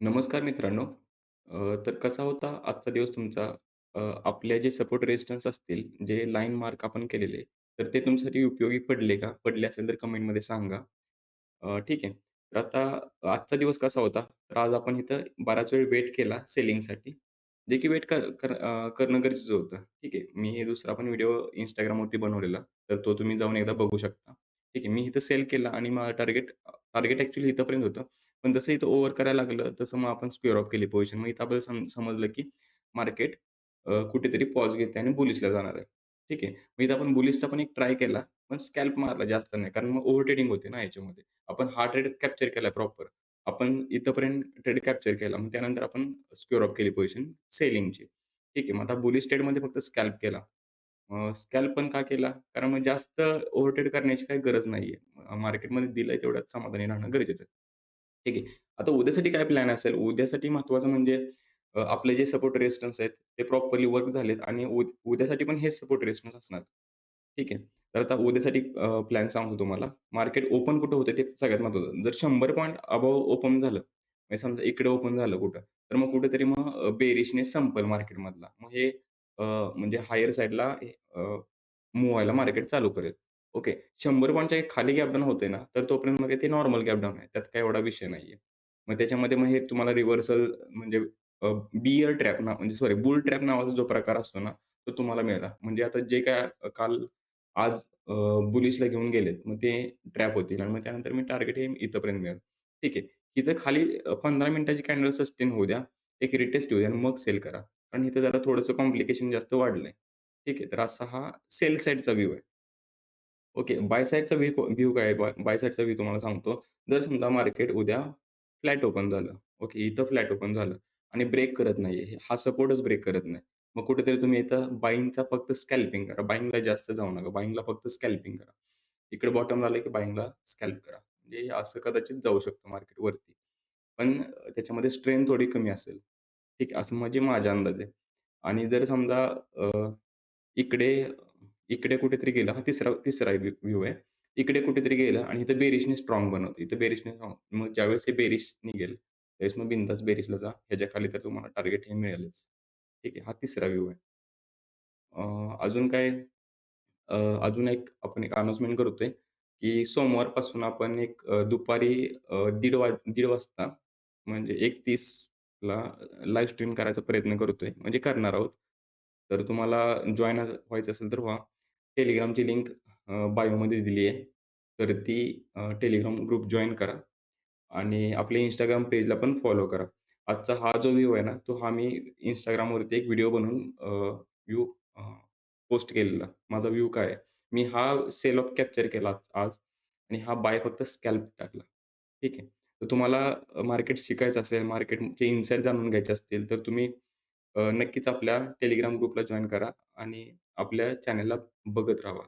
नमस्कार मित्रांनो. अ, तर कसा होता आजचा दिवस तुमचा? अ, जे सपोर्ट रेजिस्टन्स असतील, जे लाईन मार्क आपण केलेले, तर ते तुमच्यासाठी उपयोगी पडले का? पडले असेल तर कमेंटमध्ये सांगा. अ, ठीक आहे. तर आता आजचा दिवस कसा होता? तर आज आपण इथं बराच वेळ वेट केला सेलिंगसाठी, जे की वेट कर कर अ, करणं गरजेचं होतं. ठीक आहे. मी दुसरा पण व्हिडिओ Instagramवरती बनवलेला, तर तो तुम्ही जाऊन एकदा बघू शकता. ठीक आहे. मी इथं सेल केला आणि माझं टार्गेट टार्गेट ॲक्चुअली इथपर्यंत होतं. पण जसं इथं ओव्हर करायला लागलं, तसं मग आपण स्क्वेअर ऑफ केली पोझिशन. मग इथं आपल्याला सम समजलं की मार्केट कुठेतरी पॉज घेते आणि बुलिशला जाणार आहे. ठीक आहे. मग इथं आपण बुलिशचा पण एक ट्राय केला, पण स्कॅल्प मारला जास्त नाही. कारण मग ओव्हर ट्रेडिंग होते ना याच्यामध्ये आपण हा ट्रेड कॅप्चर केला प्रॉपर. आपण इथंपर्यंत ट्रेड कॅप्चर केला. मग त्यानंतर आपण स्क्युअर ऑफ केली पोझिशन सेलिंगची. ठीक आहे. मग आता बुलिश ट्रेडमध्ये फक्त स्कॅल्प केला. स्कॅल्प पण का केला? कारण मग जास्त ओव्हरट्रेड करण्याची काही गरज नाहीये. मार्केटमध्ये दिलंय तेवढ्यात समाधानी राहणं गरजेचं आहे. ठीक आहे. आता उद्यासाठी काय प्लॅन असेल? उद्यासाठी महत्वाचं म्हणजे आपले जे सपोर्ट रेजिस्टन्स आहेत, ते प्रॉपरली वर्क झालेत आणि उद्यासाठी पण हेच सपोर्ट रेजिस्टन्स असणार. ठीक आहे. तर आता उद्यासाठी प्लॅन सांगतो तुम्हाला. मार्केट ओपन कुठं होतं ते सगळ्यात महत्त्वाचं. जर 100 पॉइंट अबोव्ह ओपन झालं, म्हणजे समजा इकडे ओपन झालं कुठं, तर मग कुठेतरी मग बेरिशने संपल मार्केटमधला. मग हे म्हणजे हायर साईडला अ, मार्केट चालू करेल. ओके. 100 पॉइंटच्या खाली गॅप डाउन ना, तर तोपर्यंत मग ते नॉर्मल गॅप डाउन आहे. त्यात काही एवढा विषय नाहीये. मग त्याच्यामध्ये मग हे तुम्हाला रिव्हर्सल म्हणजे अ, बिअर ट्रॅप ना म्हणजे सॉरी बुल ट्रॅप नावाचा जो प्रकार असतो ना, तो तुम्हाला मिळाला. म्हणजे आता जे काय काल आज अ, बुलिशला घेऊन गेलेत, मग ते ट्रॅप होतील आणि मग त्यानंतर मी टार्गेट हे इथपर्यंत मिळेल. ठीक आहे. इथं खाली अ, 15 मिनिटाची कॅन्डल सस्टेन होऊ द्या. एक रिटेस्ट येऊ द्या आणि मग सेल करा. कारण इथं जरा थोडंसं कॉम्प्लिकेशन जास्त वाढलंय. ठीक आहे. तर असा हा सेल साइडचा व्ह्यू आहे. ओके. बाय साईडचा व्ह्यू व्ह्यू काय बाय बाय साईडचा व्ह्यू तुम्हाला सांगतो. जर समजा मार्केट उद्या फ्लॅट ओपन झालं. ओके. इथं फ्लॅट ओपन झालं आणि ब्रेक करत नाहीये. हा सपोर्टच ब्रेक करत नाही. मग कुठेतरी तुम्ही इथं बाईंगचा फक्त स्कॅल्पिंग करा. बाईंगला जास्त जाऊ नका. बाईंगला फक्त स्कॅल्पिंग करा. इकडे बॉटम झालं की बाईंगला स्कॅल्प करा. म्हणजे असं कदाचित जाऊ शकतं मार्केट वरती. पण त्याच्यामध्ये स्ट्रेंथ थोडी कमी असेल. ठीक आहे. असं म्हणजे माझा अंदाज आहे. आणि जर समजा इकडे इकडे कुठेतरी गेलं हा तिसरा तिसरा व्ह्यू आहे. इकडे कुठेतरी गेला आणि इथं बेरिशने स्ट्रॉंग बनवतो इथं बेरिशने मग ज्यावेळेस हे बेरिश निघेल, त्यावेळेस मग बिंदास बेरिशला जा. ह्याच्या खाली तर तुम्हाला टार्गेट हे मिळेलच. ठीक आहे. हा तिसरा व्ह्यू आहे. अजून काय अजून एक आपण एक अनाउन्समेंट करतोय, की सोमवारपासून आपण एक दुपारी दीड वाज दीड वाजता म्हणजे 1:30 ला लाईव्ह स्ट्रीम करायचा प्रयत्न करतोय, म्हणजे करणार आहोत. तर तुम्हाला जॉईन व्हायचं असेल तर व्हा. टेलिग्रामची लिंक बायोमध्ये दिली आहे. तर ती टेलिग्राम ग्रुप जॉईन करा आणि आपल्या इंस्टाग्राम पेजला पण फॉलो करा. आजचा हा जो व्ह्यू आहे ना, तो हा मी इंस्टाग्रामवरती एक व्हिडिओ बनवून व्ह्यू पोस्ट केलेला. माझा व्ह्यू काय आहे? मी हा सेल ऑफ कॅप्चर केला आज आणि हा बाय फक्त स्कॅल्प टाकला. ठीक आहे. तर तुम्हाला मार्केट शिकायचं असेल, मार्केटचे इन्साईट जाणून घ्यायचे असतील, तर तुम्ही नक्कीच आपल्या टेलिग्राम ग्रुपला जॉईन करा आणि आपल्या चॅनलला बघत राहा.